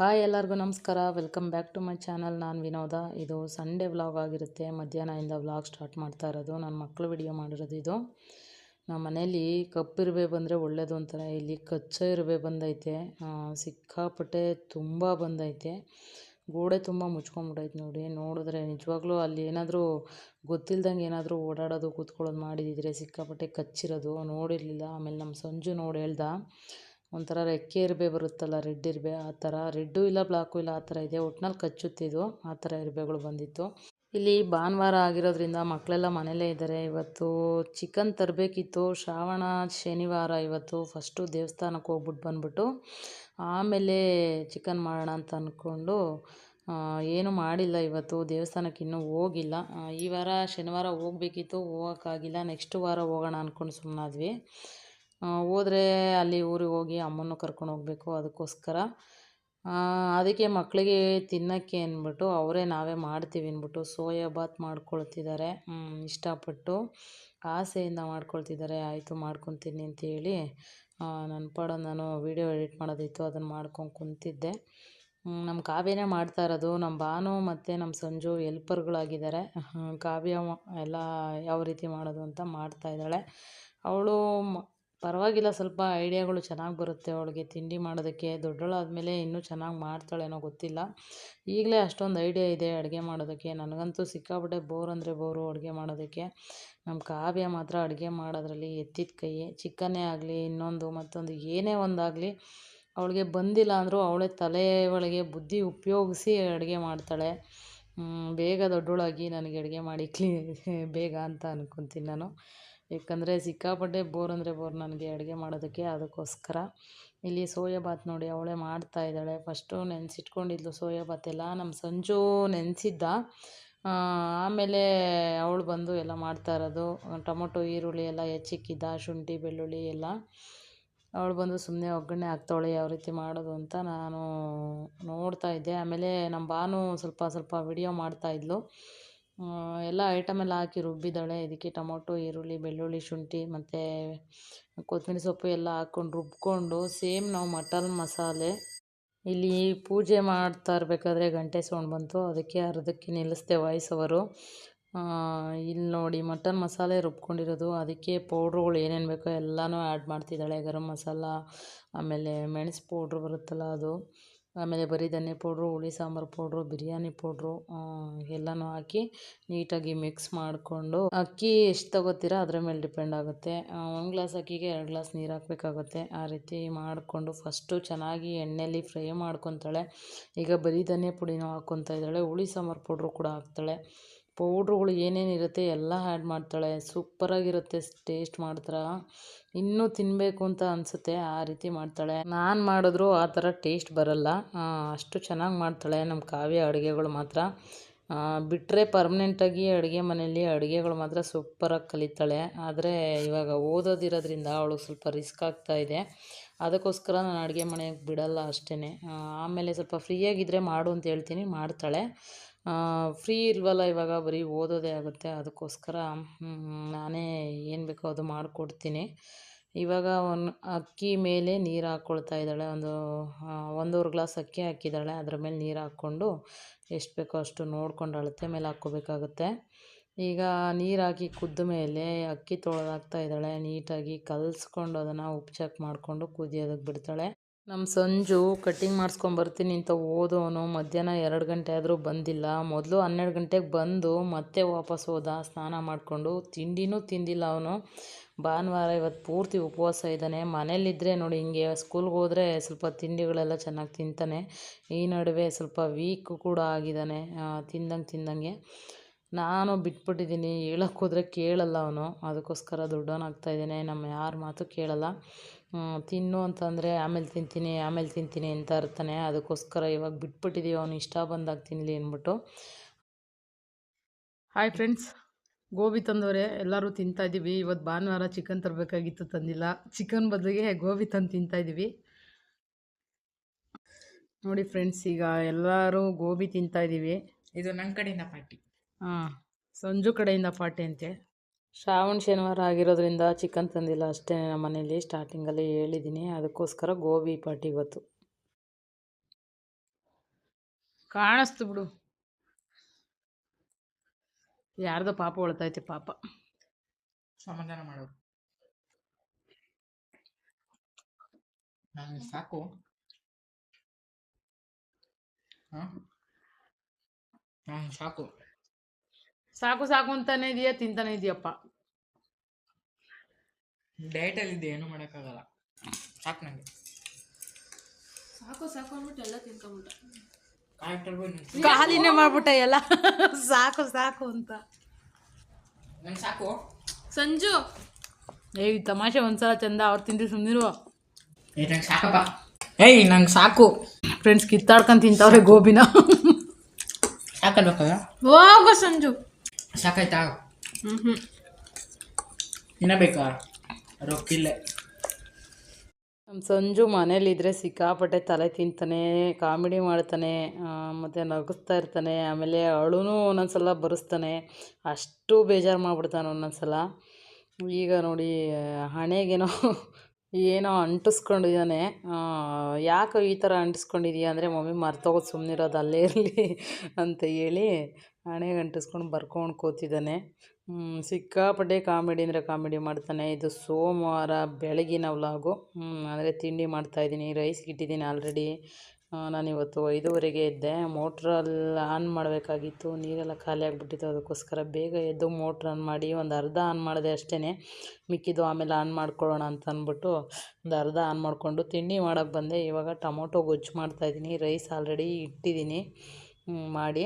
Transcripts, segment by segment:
Hi ಎಲ್ಲರಿಗೂ ನಮಸ್ಕಾರ. Welcome back to my channel. ನಾನು ವಿನೋದ. ಇದು ಸಂಡೇ ವ್ಲಾಗ್ ಆಗಿರುತ್ತೆ. ಮಧ್ಯಾಹ್ನದಿಂದ ವ್ಲಾಗ್ ಸ್ಟಾರ್ಟ್ ಮಾಡ್ತಾ ಇರೋದು. ನನ್ನ ಮಕ್ಕಳು ವಿಡಿಯೋ ಮಾಡಿರೋದು ಇದು. ನಮ್ಮ ಮನೇಲಿ ಕಪ್ಪಿರುವೆ ಬಂದರೆ ಒಳ್ಳೆಯದು ಅಂತಾರೆ. ಇಲ್ಲಿ ಕಚ್ಚ ಇರುವೆ ಬಂದೈತೆ. ಸಿಕ್ಕಾಪಟ್ಟೆ ತುಂಬ ಬಂದೈತೆ. ಗೋಡೆ ತುಂಬ ಮುಚ್ಕೊಂಬಿಟ್ಟೈತೆ ನೋಡಿ. ನೋಡಿದ್ರೆ ನಿಜವಾಗ್ಲೂ ಅಲ್ಲಿ ಏನಾದರೂ ಗೊತ್ತಿಲ್ದಂಗೆ ಏನಾದರೂ ಓಡಾಡೋದು, ಕೂತ್ಕೊಳ್ಳೋದು ಮಾಡಿದಿದ್ರೆ ಸಿಕ್ಕಾಪಟ್ಟೆ ಕಚ್ಚಿರೋದು. ನೋಡಿರಲಿಲ್ಲ. ಆಮೇಲೆ ನಮ್ಮ ಸಂಜು ನೋಡಿ ಹೇಳ್ದ. ಒಂಥರ ರೆಕ್ಕೆ ಇರುವೆ ಬರುತ್ತಲ್ಲ, ರೆಡ್ ಇರುವೆ ಆ ಥರ. ರೆಡ್ಡು ಇಲ್ಲ, ಬ್ಲಾಕು ಇಲ್ಲ, ಆ ಥರ ಇದೆ. ಒಟ್ನಲ್ಲಿ ಕಚ್ಚುತ್ತಿದ್ದು ಆ ಥರ ಇರುವೆಗಳು ಬಂದಿತ್ತು. ಇಲ್ಲಿ ಭಾನುವಾರ ಆಗಿರೋದ್ರಿಂದ ಮಕ್ಕಳೆಲ್ಲ ಮನೇಲೇ ಇದ್ದಾರೆ. ಇವತ್ತು ಚಿಕನ್ ತರಬೇಕಿತ್ತು. ಶ್ರಾವಣ, ಶನಿವಾರ ಇವತ್ತು ಫಸ್ಟು ದೇವಸ್ಥಾನಕ್ಕೆ ಹೋಗ್ಬಿಟ್ಟು ಬಂದ್ಬಿಟ್ಟು ಆಮೇಲೆ ಚಿಕನ್ ಮಾಡೋಣ ಅಂತ ಅಂದ್ಕೊಂಡು ಏನು ಮಾಡಿಲ್ಲ ಇವತ್ತು. ದೇವಸ್ಥಾನಕ್ಕೆ ಇನ್ನೂ ಹೋಗಿಲ್ಲ. ಈ ವಾರ ಶನಿವಾರ ಹೋಗ್ಬೇಕಿತ್ತು. ಹೋಗೋಕ್ಕಾಗಿಲ್ಲ. ನೆಕ್ಸ್ಟ್ ವಾರ ಹೋಗೋಣ ಅಂದ್ಕೊಂಡು ಸುಮ್ಮನಾದ್ವಿ ಹೋದರೆ ಅಲ್ಲಿ ಊರಿಗೆ ಹೋಗಿ ಅಮ್ಮನ್ನು ಕರ್ಕೊಂಡು ಹೋಗಬೇಕು ಅದಕ್ಕೋಸ್ಕರ. ಅದಕ್ಕೆ ಮಕ್ಕಳಿಗೆ ತಿನ್ನೋಕ್ಕೆ ಅಂದ್ಬಿಟ್ಟು ಅವರೇ ನಾವೇ ಮಾಡ್ತೀವಿ ಅಂದ್ಬಿಟ್ಟು ಸೋಯಾ ಬಾತ್ ಮಾಡ್ಕೊಳ್ತಿದ್ದಾರೆ. ಇಷ್ಟಪಟ್ಟು ಆಸೆಯಿಂದ ಮಾಡ್ಕೊಳ್ತಿದ್ದಾರೆ. ಆಯಿತು ಮಾಡ್ಕೊತೀನಿ ಅಂತೇಳಿ ನನ್ನ ಪಾಡ ನಾನು ವೀಡಿಯೋ ಎಡಿಟ್ ಮಾಡೋದಿತ್ತು ಅದನ್ನು ಮಾಡ್ಕೊಂಡು ಕುಂತಿದ್ದೆ. ನಮ್ಮ ಕಾವ್ಯನೇ ಮಾಡ್ತಾ ಇರೋದು. ನಮ್ಮ ಬಾನು ಮತ್ತು ನಮ್ಮ ಸಂಜು ಎಲ್ಪರ್ಗಳಾಗಿದ್ದಾರೆ ಕಾವ್ಯ ಎಲ್ಲ ಯಾವ ರೀತಿ ಮಾಡೋದು ಅಂತ ಮಾಡ್ತಾ ಇದ್ದಾಳೆ. ಅವಳು ಪರವಾಗಿಲ್ಲ ಸ್ವಲ್ಪ ಐಡಿಯಾಗಳು ಚೆನ್ನಾಗಿ ಬರುತ್ತೆ ಅವಳಿಗೆ ತಿಂಡಿ ಮಾಡೋದಕ್ಕೆ. ದೊಡ್ಡವಳಾದಮೇಲೆ ಇನ್ನೂ ಚೆನ್ನಾಗಿ ಮಾಡ್ತಾಳೇನೋ ಗೊತ್ತಿಲ್ಲ. ಈಗಲೇ ಅಷ್ಟೊಂದು ಐಡಿಯಾ ಇದೆ ಅಡುಗೆ ಮಾಡೋದಕ್ಕೆ. ನನಗಂತೂ ಸಿಕ್ಕಾಪಟ್ಟೆ ಬೋರ್ ಅಂದರೆ ಬೋರು ಅಡುಗೆ ಮಾಡೋದಕ್ಕೆ. ನಮ್ಮ ಕಾವ್ಯ ಮಾತ್ರ ಅಡುಗೆ ಮಾಡೋದ್ರಲ್ಲಿ ಎತ್ತಿದ ಕೈ. ಚಿಕನ್ನೇ ಆಗಲಿ, ಇನ್ನೊಂದು, ಮತ್ತೊಂದು, ಏನೇ ಒಂದಾಗಲಿ ಅವಳಿಗೆ ಬಂದಿಲ್ಲ ಅಂದರೂ ಅವಳೇ ತಲೆ ಒಳಗೆ ಬುದ್ಧಿ ಉಪಯೋಗಿಸಿ ಅಡುಗೆ ಮಾಡ್ತಾಳೆ. ಬೇಗ ದೊಡ್ಡೋಳಾಗಿ ನನಗೆ ಅಡುಗೆ ಮಾಡಿ ಕ್ಲೀ, ಬೇಗ ಅಂತ ಅನ್ಕೊತೀನಿ ನಾನು. ಯಾಕಂದರೆ ಸಿಕ್ಕಾಪಟ್ಟೆ ಬೋರ್ ಅಂದರೆ ಬೋರ್ ನನಗೆ ಅಡುಗೆ ಮಾಡೋದಕ್ಕೆ ಅದಕ್ಕೋಸ್ಕರ. ಇಲ್ಲಿ ಸೋಯಾ ಬಾತ್ ನೋಡಿ ಅವಳೇ ಮಾಡ್ತಾ ಇದ್ದಾಳೆ. ಫಸ್ಟು ನೆನೆಸಿಟ್ಕೊಂಡಿದ್ಲು ಸೋಯಾ ಬಾತ್ ಎಲ್ಲ ನಮ್ಮ ಸಂಜು ನೆನೆಸಿದ್ದ. ಆಮೇಲೆ ಅವಳು ಬಂದು ಎಲ್ಲ ಮಾಡ್ತಾ ಇರೋದು. ಟೊಮೊಟೊ ಈರುಳ್ಳಿ ಎಲ್ಲ ಹೆಚ್ಚಿಕ್ಕಿದ್ದ ಶುಂಠಿ ಬೆಳ್ಳುಳ್ಳಿ ಎಲ್ಲ. ಅವಳು ಬಂದು ಸುಮ್ಮನೆ ಒಗ್ಗರಣೆ ಹಾಕ್ತಾವಳೆ ಯಾವ ರೀತಿ ಮಾಡೋದು ಅಂತ ನಾನು ನೋಡ್ತಾ ಇದ್ದೆ. ಆಮೇಲೆ ನಮ್ಮ ಬಾನು ಸ್ವಲ್ಪ ಸ್ವಲ್ಪ ವಿಡಿಯೋ ಮಾಡ್ತಾ ಇದ್ಲು. ಆ, ಎಲ್ಲ ಐಟಮ್ ಎಲ್ಲ ಹಾಕಿ ರುಬ್ಬಿದ್ದಾಳೆ. ಇದಕ್ಕೆ ಟೊಮೊಟೊ, ಈರುಳ್ಳಿ, ಬೆಳ್ಳುಳ್ಳಿ, ಶುಂಠಿ ಮತ್ತು ಕೊತ್ತಂಬರಿ ಸೊಪ್ಪು ಎಲ್ಲ ಹಾಕ್ಕೊಂಡು ರುಬ್ಕೊಂಡು ಸೇಮ್ ನಾವು ಮಟನ್ ಮಸಾಲೆ. ಇಲ್ಲಿ ಪೂಜೆ ಮಾಡ್ತಾ ಇರಬೇಕಾದ್ರೆ ಗಂಟೆ ಸೌಂಡ್ ಬಂತು. ಅದಕ್ಕೆ ಅರ್ಧಕ್ಕೆ ನಿಲ್ಲಿಸ್ದೆ ವಾಯ್ಸ್ ಅವರು. ಇಲ್ಲಿ ನೋಡಿ ಮಟನ್ ಮಸಾಲೆ ರುಬ್ಕೊಂಡಿರೋದು. ಅದಕ್ಕೆ ಪೌಡ್ರುಗಳು ಏನೇನು ಬೇಕೋ ಎಲ್ಲನೂ ಆ್ಯಡ್ ಮಾಡ್ತಿದ್ದಾಳೆ. ಗರಂ ಮಸಾಲ, ಆಮೇಲೆ ಮೆಣಸು ಪೌಡ್ರ್ ಬರುತ್ತಲ್ಲ ಅದು. ಆಮೇಲೆ ಬರೀ ಧನಿಯಾ ಪೌಡ್ರು, ಹುಳಿ ಸಾಂಬಾರು ಪೌಡ್ರು, ಬಿರಿಯಾನಿ ಪೌಡ್ರು ಎಲ್ಲನೂ ಹಾಕಿ ನೀಟಾಗಿ ಮಿಕ್ಸ್ ಮಾಡಿಕೊಂಡು ಅಕ್ಕಿ ಎಷ್ಟು ತಗೋತೀರಾ ಅದರ ಮೇಲೆ ಡಿಪೆಂಡ್ ಆಗುತ್ತೆ. ಒಂದು ಗ್ಲಾಸ್ ಅಕ್ಕಿಗೆ ಎರಡು ಗ್ಲಾಸ್ ನೀರು ಹಾಕಬೇಕಾಗುತ್ತೆ. ಆ ರೀತಿ ಮಾಡಿಕೊಂಡು ಫಸ್ಟು ಚೆನ್ನಾಗಿ ಎಣ್ಣೆಯಲ್ಲಿ ಫ್ರೈ ಮಾಡ್ಕೊತಾಳೆ. ಈಗ ಬರೀ ಧನಿಯಾ ಪುಡಿನೂ ಹಾಕ್ಕೊತಾ ಇದ್ದಾಳೆ, ಹುಳಿ ಸಾಂಬಾರು ಪೌಡ್ರು ಕೂಡ ಹಾಕ್ತಾಳೆ. ಪೌಡ್ರುಗಳು ಏನೇನಿರುತ್ತೆ ಎಲ್ಲ ಆ್ಯಡ್ ಮಾಡ್ತಾಳೆ. ಸೂಪರಾಗಿರುತ್ತೆ ಟೇಸ್ಟ್ ಮಾಡ್ತಾರೆ. ಇನ್ನೂ ತಿನ್ನಬೇಕು ಅಂತ ಅನಿಸುತ್ತೆ ಆ ರೀತಿ ಮಾಡ್ತಾಳೆ. ನಾನು ಮಾಡಿದ್ರು ಆ ಥರ ಟೇಸ್ಟ್ ಬರಲ್ಲ. ಅಷ್ಟು ಚೆನ್ನಾಗಿ ಮಾಡ್ತಾಳೆ ನಮ್ಮ ಕಾವ್ಯ ಅಡುಗೆಗಳು ಮಾತ್ರ. ಬಿಟ್ಟರೆ ಪರ್ಮನೆಂಟಾಗಿ ಅಡುಗೆ ಮನೆಯಲ್ಲಿ ಅಡುಗೆಗಳು ಮಾತ್ರ ಸೂಪರಾಗಿ ಕಲಿತಾಳೆ. ಆದರೆ ಇವಾಗ ಓದೋದಿರೋದ್ರಿಂದ ಅವಳು ಸ್ವಲ್ಪ ರಿಸ್ಕ್ ಆಗ್ತಾ ಇದೆ. ಅದಕ್ಕೋಸ್ಕರ ನಾನು ಅಡುಗೆ ಮನೆಗೆ ಬಿಡಲ್ಲ ಅಷ್ಟೇ ಆಮೇಲೆ ಸ್ವಲ್ಪ ಫ್ರೀಯಾಗಿದ್ದರೆ ಮಾಡು ಅಂತ ಹೇಳ್ತೀನಿ. ಮಾಡ್ತಾಳೆ. ಫ್ರೀ ಇಲ್ವಲ್ಲ ಇವಾಗ ಬರೀ ಓದೋದೇ ಆಗುತ್ತೆ. ಅದಕ್ಕೋಸ್ಕರ ನಾನೇ ಏನು ಬೇಕೋ ಅದು ಮಾಡಿಕೊಡ್ತೀನಿ. ಇವಾಗ ಒಂದು ಅಕ್ಕಿ ಮೇಲೆ ನೀರು ಹಾಕ್ಕೊಳ್ತಾ ಇದ್ದಾಳೆ. ಒಂದು ಒಂದೂವರೆ ಗ್ಲಾಸ್ ಅಕ್ಕಿ ಹಾಕಿದ್ದಾಳೆ. ಅದ್ರ ಮೇಲೆ ನೀರು ಹಾಕ್ಕೊಂಡು ಎಷ್ಟು ಬೇಕೋ ಅಷ್ಟು ನೋಡ್ಕೊಂಡು ಅಳತೆ ಮೇಲೆ ಹಾಕ್ಕೋಬೇಕಾಗುತ್ತೆ. ಈಗ ನೀರು ಹಾಕಿ ಕುದ್ದ ಮೇಲೆ ಅಕ್ಕಿ ತೊಳೆದಾಗ್ತಾ ಇದ್ದಾಳೆ. ನೀಟಾಗಿ ಕಲಿಸ್ಕೊಂಡು ಅದನ್ನು ಉಪ್ಪು ಚೆಕ್ ಮಾಡಿಕೊಂಡು ಕುದಿಯೋದಕ್ಕೆ ಬಿಡ್ತಾಳೆ. ನಮ್ಮ ಸಂಜು ಕಟ್ಟಿಂಗ್ ಮಾಡಿಸ್ಕೊಂಬರ್ತೀನಿ ಅಂತ ಓದೋನು. ಮಧ್ಯಾಹ್ನ ಎರಡು ಗಂಟೆ ಆದರೂ ಬಂದಿಲ್ಲ. ಮೊದಲು ಹನ್ನೆರಡು ಗಂಟೆಗೆ ಬಂದು ಮತ್ತೆ ವಾಪಸ್ ಹೋದ. ಸ್ನಾನ ಮಾಡಿಕೊಂಡು ತಿಂಡಿನೂ ತಿಂದಿಲ್ಲ ಅವನು. ಭಾನುವಾರ ಇವತ್ತು ಪೂರ್ತಿ ಉಪವಾಸ ಇದ್ದಾನೆ. ಮನೇಲಿದ್ದರೆ ನೋಡಿ ಹಿಂಗೆ ಸ್ಕೂಲ್ಗೆ ಹೋದರೆ ಸ್ವಲ್ಪ ತಿಂಡಿಗಳೆಲ್ಲ ಚೆನ್ನಾಗಿ ತಿಂತಾನೆ. ಈ ನಡುವೆ ಸ್ವಲ್ಪ ವೀಕ್ ಕೂಡ ಆಗಿದ್ದಾನೆ. ತಿಂದಂಗೆ ತಿಂದಂಗೆ. ನಾನು ಬಿಟ್ಬಿಟ್ಟಿದ್ದೀನಿ. ಹೇಳೋಕ್ಕೋದ್ರೆ ಕೇಳಲ್ಲ ಅವನು. ಅದಕ್ಕೋಸ್ಕರ ದೊಡ್ಡವನಾಗ್ತಾ ನಮ್ಮ ಯಾರ ಮಾತು ಕೇಳಲ್ಲ. ತಿನ್ನು ಅಂತಂದರೆ ಆಮೇಲೆ ತಿಂತೀನಿ ಆಮೇಲೆ ತಿಂತೀನಿ ಅಂತ ಇರ್ತಾನೆ ಅದಕ್ಕೋಸ್ಕರ ಇವಾಗ ಬಿಟ್ಬಿಟ್ಟಿದ್ದೀವಿ ಅವನು ಇಷ್ಟ ಬಂದಾಗ ತಿನ್ನಲಿ ಅಂದ್ಬಿಟ್ಟು. ಹಾಯ್ ಫ್ರೆಂಡ್ಸ್ ಗೋಬಿ ತಂದವರೆ ಎಲ್ಲರೂ ತಿಂತಾ ಇದ್ದೀವಿ ಇವತ್ತು ಭಾನುವಾರ ಚಿಕನ್ ತರಬೇಕಾಗಿತ್ತು ತಂದಿಲ್ಲ. ಚಿಕನ್ ಬದಲಿಗೆ ಗೋಬಿ ತಂದು ತಿಂತಾಯಿದ್ದೀವಿ ನೋಡಿ ಫ್ರೆಂಡ್ಸ್ ಈಗ ಎಲ್ಲರೂ ಗೋಬಿ ತಿಂತಾ ಇದ್ದೀವಿ ಇದು ನನ್ನ ಕಡೆಯಿಂದ ಪಾರ್ಟಿ. ಹಾಂ ಸಂಜು ಕಡೆಯಿಂದ ಪಾರ್ಟಿ ಅಂತೆ. ಶ್ರಾವಣ ಶನಿವಾರ ಆಗಿರೋದ್ರಿಂದ ಚಿಕನ್ ತಂದಿಲ್ಲ. ಅಷ್ಟೇ ನಮ್ಮ ಮನೇಲಿ ಸ್ಟಾರ್ಟಿಂಗಲ್ಲಿ ಹೇಳಿದ್ದೀನಿ ಅದಕ್ಕೋಸ್ಕರ ಗೋಬಿ ಪಾರ್ಟಿ ಇವತ್ತು. ಕಾಣಿಸ್ತು ಬಿಡು. ಯಾರ್ದೋ ಪಾಪ ಹೊಳ್ತೈತೆ ಪಾಪ. ಸಮಾಧಾನ ಮಾಡೋದು ಸಾಕು. ಹಾಂ? ಸಾಕು. ಸಾಕು ಸಾಕು ಅಂತಾನೆ ಇದೆಯಾ ತಿಂತಾನೆ ಇದೆಯಪ್ಪ. ಡಯಟಲ್ಲಿದ್ದೆ ಏನು ಮಾಡೋಕ್ಕಾಗಲ್ಲ. ಸಾಕು ನನಗೆ ಸಾಕು ಸಾಕು ಅಂದ್ಬಿಟ್ಟು ಎಲ್ಲ ತಿನ್ಕೊಂಬಿಟ್ಟ ಬಂದು ಖಾಲಿನೇ ಮಾಡ್ಬಿಟ್ಟೆ ಎಲ್ಲ. ಸಾಕು ಸಾಕು ಅಂತ. ನಂಗೆ ಸಾಕು. ಸಂಜು. ಏಯ್ ತಮಾಷೆ ಒಂದ್ಸಲ ಚಂದ ಅವ್ರು ತಿಂದು ಸುಮ್ಮನಿರು ಏಯ್ ನಂಗೆ ಸಾಕಪ್ಪ. ಏಯ್ ನಂಗೆ ಸಾಕು. ಫ್ರೆಂಡ್ಸ್ ಕಿತ್ತಾಡ್ಕೊಂಡು ತಿಂತಾವ್ರೆ ಗೋಬಿನ. ಸಾಕಲ್ಬೇಕಾಗ ಹೋಗು ಸಂಜು. ಸಾಕಾಯ್ತಾ? ಹ್ಮ್ ಹ್ಮ್. ಇನ್ನ ಬೇಕಾ ರೊಕ್ಕಿಲ್ಲ. ನಮ್ಮ ಸಂಜು ಮನೇಲಿದ್ದರೆ ಸಿಕ್ಕಾಪಟ್ಟೆ ತಲೆ ತಿಂತಾನೆ ಕಾಮಿಡಿ ಮಾಡ್ತಾನೆ ಮತ್ತು ನಗಿಸ್ತಾ ಇರ್ತಾನೆ ಆಮೇಲೆ ಅಳುನೂ ಒಂದೊಂದ್ಸಲ ಬರೆಸ್ತಾನೆ. ಅಷ್ಟು ಬೇಜಾರು ಮಾಡ್ಬಿಡ್ತಾನೆ ಒಂದೊಂದ್ಸಲ. ಈಗ ನೋಡಿ ಹಣೆಗೇನೋ ಏನೋ ಅಂಟಿಸ್ಕೊಂಡಿದ್ದಾನೆ. ಯಾಕೆ ಈ ಥರ ಅಂಟಿಸ್ಕೊಂಡಿದೀಯ ಅಂದರೆ ಮಮ್ಮಿ ಮರ್ತೋಗೋದು ಸುಮ್ಮನಿರೋದು ಅಲ್ಲೇ ಇರಲಿ ಅಂತ ಹೇಳಿ ಹಣೆಗೆ ಗಂಟಿಸ್ಕೊಂಡು ಬರ್ಕೊಂಡು ಕೂತಿದ್ದಾನೆ. ಸಿಕ್ಕಾಪಟ್ಟೆ ಕಾಮಿಡಿ ಅಂದರೆ ಕಾಮಿಡಿ ಮಾಡ್ತಾನೆ. ಇದು ಸೋಮವಾರ ಬೆಳಗಿನ ವ್ಲಾಗು ಅಂದರೆ ತಿಂಡಿ ಮಾಡ್ತಾಯಿದ್ದೀನಿ ರೈಸ್ ಇಟ್ಟಿದ್ದೀನಿ ಆಲ್ರೆಡಿ. ನಾನಿವತ್ತು ಐದೂವರೆಗೆ ಇದ್ದೆ ಮೋಟ್ರಲ್ಲಿ ಆನ್ ಮಾಡಬೇಕಾಗಿತ್ತು. ನೀರೆಲ್ಲ ಖಾಲಿ ಆಗಿಬಿಟ್ಟಿತ್ತು. ಅದಕ್ಕೋಸ್ಕರ ಬೇಗ ಎದ್ದು ಮೋಟ್ರ್ ಆನ್ ಮಾಡಿ ಒಂದು ಅರ್ಧ ಆನ್ ಮಾಡಿದೆ ಅಷ್ಟೇ ಮಿಕ್ಕಿದ್ದು ಆಮೇಲೆ ಆನ್ ಮಾಡ್ಕೊಳ್ಳೋಣ ಅಂತ ಅಂದ್ಬಿಟ್ಟು ಒಂದು ಅರ್ಧ ಆನ್ ಮಾಡಿಕೊಂಡು ತಿಂಡಿ ಮಾಡೋಕ್ಕೆ ಬಂದೆ. ಇವಾಗ ಟೊಮೊಟೊ ಗೊಜ್ಜು ಮಾಡ್ತಾಯಿದ್ದೀನಿ ರೈಸ್ ಆಲ್ರೆಡಿ ಇಟ್ಟಿದ್ದೀನಿ. ಮಾಡಿ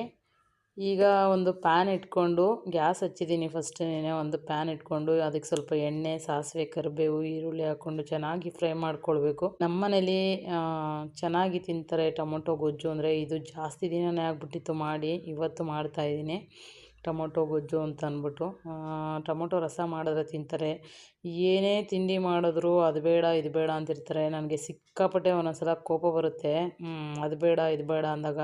ಈಗ ಒಂದು ಪ್ಯಾನ್ ಇಟ್ಕೊಂಡು ಗ್ಯಾಸ್ ಹಚ್ಚಿದ್ದೀನಿ ಫಸ್ಟೇನೆ ಒಂದು ಪ್ಯಾನ್ ಇಟ್ಕೊಂಡು, ಅದಕ್ಕೆ ಸ್ವಲ್ಪ ಎಣ್ಣೆ, ಸಾಸಿವೆ, ಕರಿಬೇವು, ಈರುಳ್ಳಿ ಹಾಕ್ಕೊಂಡು ಚೆನ್ನಾಗಿ ಫ್ರೈ ಮಾಡ್ಕೊಳ್ಬೇಕು. ನಮ್ಮ ಮನೇಲಿ ಚೆನ್ನಾಗಿ ತಿಂತಾರೆ ಟೊಮೊಟೊ ಗೊಜ್ಜು ಅಂದರೆ ಇದು ಜಾಸ್ತಿ ದಿನವೇ ಆಗಿಬಿಟ್ಟಿತ್ತು ಮಾಡಿ, ಇವತ್ತು ಮಾಡ್ತಾಯಿದ್ದೀನಿ ಟೊಮೊಟೊ, ಗೊಜ್ಜು ಅಂತ ಅಂದ್ಬಿಟ್ಟು ಟೊಮೊಟೊ ರಸ ಮಾಡಿದ್ರೆ ತಿಂತಾರೆ. ಏನೇ ತಿಂಡಿ ಮಾಡಿದ್ರು ಅದು ಬೇಡ, ಇದು ಬೇಡ ಅಂತಿರ್ತಾರೆ ನನಗೆ ಸಿಕ್ಕಾಪಟ್ಟೆ ಒಂದೊಂದ್ಸಲ ಕೋಪ ಬರುತ್ತೆ. ಅದು ಬೇಡ, ಇದು ಬೇಡ ಅಂದಾಗ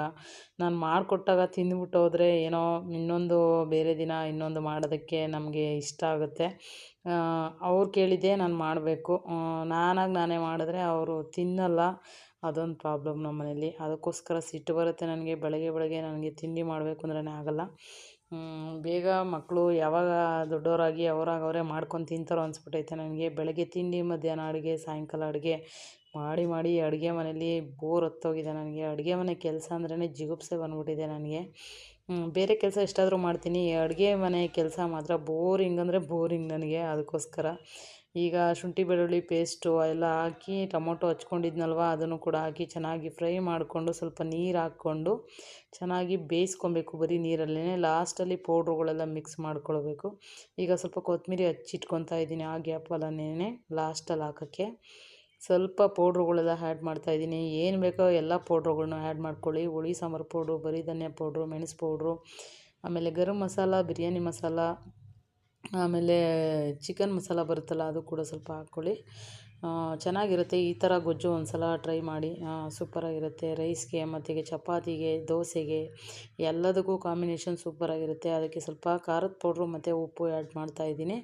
ನಾನು ಮಾಡಿಕೊಟ್ಟಾಗ ತಿಂದ್ಬಿಟ್ಟು ಹೋದರೆ ಏನೋ ಇನ್ನೊಂದು ಬೇರೆ ದಿನ ಇನ್ನೊಂದು ಮಾಡೋದಕ್ಕೆ ನಮಗೆ ಇಷ್ಟ ಆಗುತ್ತೆ. ಅವ್ರು ಕೇಳಿದ್ದೆ ನಾನು ಮಾಡಬೇಕು. ನಾನಾಗಿ ನಾನೇ ಮಾಡಿದ್ರೆ ಅವರು ತಿನ್ನಲ್ಲ. ಅದೊಂದು ಪ್ರಾಬ್ಲಮ್ ನಮ್ಮ ಮನೇಲಿ ಅದಕ್ಕೋಸ್ಕರ ಸಿಟ್ಟು ಬರುತ್ತೆ ನನಗೆ. ಬೆಳಗ್ಗೆ ಬೆಳಗ್ಗೆ ನನಗೆ ತಿಂಡಿ ಮಾಡಬೇಕು ಅಂದ್ರೇ ಆಗಲ್ಲ. ಬೇಗ ಮಕ್ಕಳು ಯಾವಾಗ ದೊಡ್ಡವರಾಗಿ ಅವರಾಗ ಅವರೇ ಮಾಡ್ಕೊಂಡು ತಿಂತಾರೋ ಅನಿಸ್ಬಿಟ್ಟೈತೆ ನನಗೆ. ಬೆಳಗ್ಗೆ ತಿಂಡಿ, ಮಧ್ಯಾಹ್ನ ಅಡುಗೆ, ಸಾಯಂಕಾಲ ಅಡುಗೆ ಮಾಡಿ ಮಾಡಿ ಅಡುಗೆ ಮನೆಯಲ್ಲಿ ಬೋರ್ ಹೊತ್ತೋಗಿದೆ ನನಗೆ. ಅಡುಗೆ ಮನೆ ಕೆಲಸ ಅಂದ್ರೇ ಜಿಗುಪ್ಸೆ ಬಂದ್ಬಿಟ್ಟಿದೆ ನನಗೆ. ಬೇರೆ ಕೆಲಸ ಎಷ್ಟಾದರೂ ಮಾಡ್ತೀನಿ. ಅಡುಗೆ ಮನೆ ಕೆಲಸ ಮಾತ್ರ ಬೋರಿಂಗ್ ಅಂದರೆ ಬೋರಿಂಗ್ ನನಗೆ ಅದಕ್ಕೋಸ್ಕರ. ಈಗ ಶುಂಠಿ, ಬೆಳ್ಳುಳ್ಳಿ ಪೇಸ್ಟು ಎಲ್ಲ ಹಾಕಿ ಟೊಮೊಟೊ ಹಚ್ಕೊಂಡಿದ್ನಲ್ವ, ಅದನ್ನು ಕೂಡ ಹಾಕಿ ಚೆನ್ನಾಗಿ ಫ್ರೈ ಮಾಡಿಕೊಂಡು ಸ್ವಲ್ಪ ನೀರು ಹಾಕ್ಕೊಂಡು ಚೆನ್ನಾಗಿ ಬೇಯಿಸ್ಕೊಬೇಕು ಬರೀ ನೀರಲ್ಲೇ ಲಾಸ್ಟಲ್ಲಿ ಪೌಡ್ರುಗಳೆಲ್ಲ ಮಿಕ್ಸ್ ಮಾಡ್ಕೊಳ್ಬೇಕು. ಈಗ ಸ್ವಲ್ಪ ಕೊತ್ತಂಬರಿ ಹಚ್ಚಿಟ್ಕೊತಾ ಇದ್ದೀನಿ ಆ ಗ್ಯಾಪಲ್ಲೇ ಲಾಸ್ಟಲ್ಲಿ ಹಾಕೋಕ್ಕೆ. ಸ್ವಲ್ಪ ಪೌಡ್ರುಗಳೆಲ್ಲ ಆ್ಯಡ್ ಮಾಡ್ತಾಯಿದ್ದೀನಿ ಏನು ಬೇಕೋ ಎಲ್ಲ ಪೌಡ್ರುಗಳನ್ನ ಆ್ಯಡ್ ಮಾಡ್ಕೊಳ್ಳಿ. ಹುಳಿ, ಸಾಂಬಾರು ಪೌಡ್ರು ಬರೀ ಧನಿಯಾ ಪೌಡ್ರು ಮೆಣಸು ಪೌಡ್ರು ಆಮೇಲೆ ಗರಂ ಮಸಾಲ, ಬಿರಿಯಾನಿ ಮಸಾಲ ಆಮೇಲೆ ಚಿಕನ್ ಮಸಾಲ ಬರುತ್ತಲ್ಲ ಅದು ಕೂಡ ಸ್ವಲ್ಪ ಹಾಕ್ಕೊಳ್ಳಿ. ಚೆನ್ನಾಗಿರುತ್ತೆ ಈ ಥರ ಗೊಜ್ಜು ಒಂದು ಸಲ ಟ್ರೈ ಮಾಡಿ. ಸೂಪರಾಗಿರುತ್ತೆ ರೈಸ್ಗೆ ಮತ್ತು ಚಪಾತಿಗೆ, ದೋಸೆಗೆ, ಎಲ್ಲದಕ್ಕೂ ಕಾಂಬಿನೇಷನ್ ಸೂಪರಾಗಿರುತ್ತೆ. ಅದಕ್ಕೆ ಸ್ವಲ್ಪ ಖಾರದ ಪೌಡ್ರು ಮತ್ತು ಉಪ್ಪು ಆ್ಯಡ್ ಮಾಡ್ತಾಯಿದ್ದೀನಿ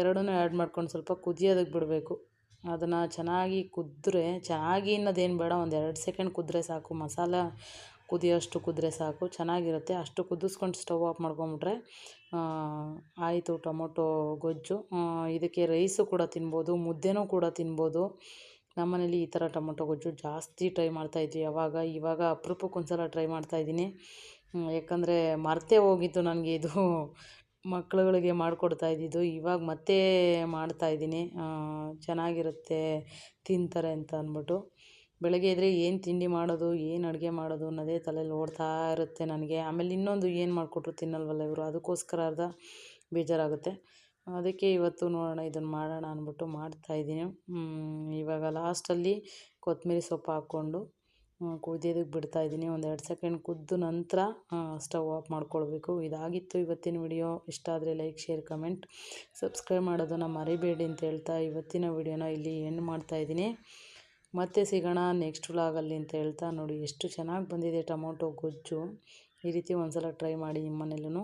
ಎರಡನ್ನೂ ಆ್ಯಡ್ ಮಾಡ್ಕೊಂಡು ಸ್ವಲ್ಪ ಕುದಿಯೋದಕ್ಕೆ ಬಿಡಬೇಕು. ಅದನ್ನು ಚೆನ್ನಾಗಿ ಕುದ್ರೆ, ಚೆನ್ನಾಗಿ ಅನ್ನೋದೇನು ಬೇಡ ಒಂದು ಎರಡು ಸೆಕೆಂಡ್ ಕುದ್ರೆ ಸಾಕು ಮಸಾಲ. ಕುದಿಯೋಷ್ಟು ಕುದ್ರೆ ಸಾಕು, ಚೆನ್ನಾಗಿರುತ್ತೆ. ಅಷ್ಟು ಕುದಿಸ್ಕೊಂಡು ಸ್ಟವ್ ಆಫ್ ಮಾಡ್ಕೊಂಬಿಟ್ರೆ ಆಯಿತು ಟೊಮೊಟೊ, ಗೊಜ್ಜು ಇದಕ್ಕೆ ರೈಸು ಕೂಡ ತಿನ್ಬೋದು, ಮುದ್ದೆನೂ ಕೂಡ ತಿನ್ಬೋದು. ನಮ್ಮನೇಲಿ ಈ ಥರ ಟೊಮೊಟೊ, ಗೊಜ್ಜು ಜಾಸ್ತಿ ಟ್ರೈ ಮಾಡ್ತಾಯಿದ್ವಿ ಯಾವಾಗ ಇವಾಗ ಅಪರೂಪಕ್ಕೊಂದ್ಸಲ ಟ್ರೈ ಮಾಡ್ತಾಯಿದ್ದೀನಿ ಯಾಕಂದರೆ ಮರ್ತೇ ಹೋಗಿತ್ತು ನನಗೆ ಇದು. ಮಕ್ಳುಗಳಿಗೆ ಮಾಡಿಕೊಡ್ತಾ ಇದ್ದಿದ್ದು. ಇವಾಗ ಮತ್ತೆ ಮಾಡ್ತಾಯಿದ್ದೀನಿ ಚೆನ್ನಾಗಿರುತ್ತೆ, ತಿಂತಾರೆ ಅಂತ ಅಂದ್ಬಿಟ್ಟು. ಬೆಳಗ್ಗೆ ಎದ್ದರೆ ಏನು ತಿಂಡಿ ಮಾಡೋದು, ಏನು ಅಡುಗೆ ಮಾಡೋದು ಅನ್ನೋದೇ ತಲೆಯಲ್ಲಿ ಓಡ್ತಾ ಇರುತ್ತೆ ನನಗೆ. ಆಮೇಲೆ ಇನ್ನೊಂದು ಏನು ಮಾಡಿಕೊಟ್ರು ತಿನ್ನಲ್ವಲ್ಲ ಇವರು, ಅದಕ್ಕೋಸ್ಕರ ಅರ್ಧ ಬೇಜಾರಾಗುತ್ತೆ. ಅದಕ್ಕೆ ಇವತ್ತು ನೋಡೋಣ ಇದನ್ನು ಮಾಡೋಣ ಅಂದ್ಬಿಟ್ಟು ಮಾಡ್ತಾಯಿದ್ದೀನಿ ಇವಾಗ ಲಾಸ್ಟಲ್ಲಿ ಕೊತ್ತಂಬರಿ ಸೊಪ್ಪು ಹಾಕ್ಕೊಂಡು ಕುದಿಯೋದಕ್ಕೆ ಬಿಡ್ತಾಯಿದ್ದೀನಿ ಒಂದು ಎರಡು ಸೆಕೆಂಡ್ ಕುದ್ದು ನಂತರ ಸ್ಟವ್ ಆಫ್ ಮಾಡ್ಕೊಳ್ಬೇಕು. ಇದಾಗಿತ್ತು ಇವತ್ತಿನ ವಿಡಿಯೋ. ಇಷ್ಟ ಆದರೆ ಲೈಕ್, ಶೇರ್, ಕಮೆಂಟ್. ಸಬ್ಸ್ಕ್ರೈಬ್ ಮಾಡೋದನ್ನು ಮರಿಬೇಡಿ ಅಂತ ಹೇಳ್ತಾ ಇವತ್ತಿನ ವಿಡಿಯೋನ ಇಲ್ಲಿ ಎಂಡ್ ಮಾಡ್ತಾಯಿದ್ದೀನಿ ಮತ್ತೆ ಸಿಗೋಣ ನೆಕ್ಸ್ಟ್ ವ್ಲಾಗಲ್ಲಿ ಅಂತ ಹೇಳ್ತಾ ನೋಡಿ, ಎಷ್ಟು ಚೆನ್ನಾಗಿ ಬಂದಿದೆ ಟೊಮೊಟೊ ಗೊಜ್ಜು. ಈ ರೀತಿ ಒಂದು ಸಲ ಟ್ರೈ ಮಾಡಿ ನಿಮ್ಮ ಮನೇಲೂ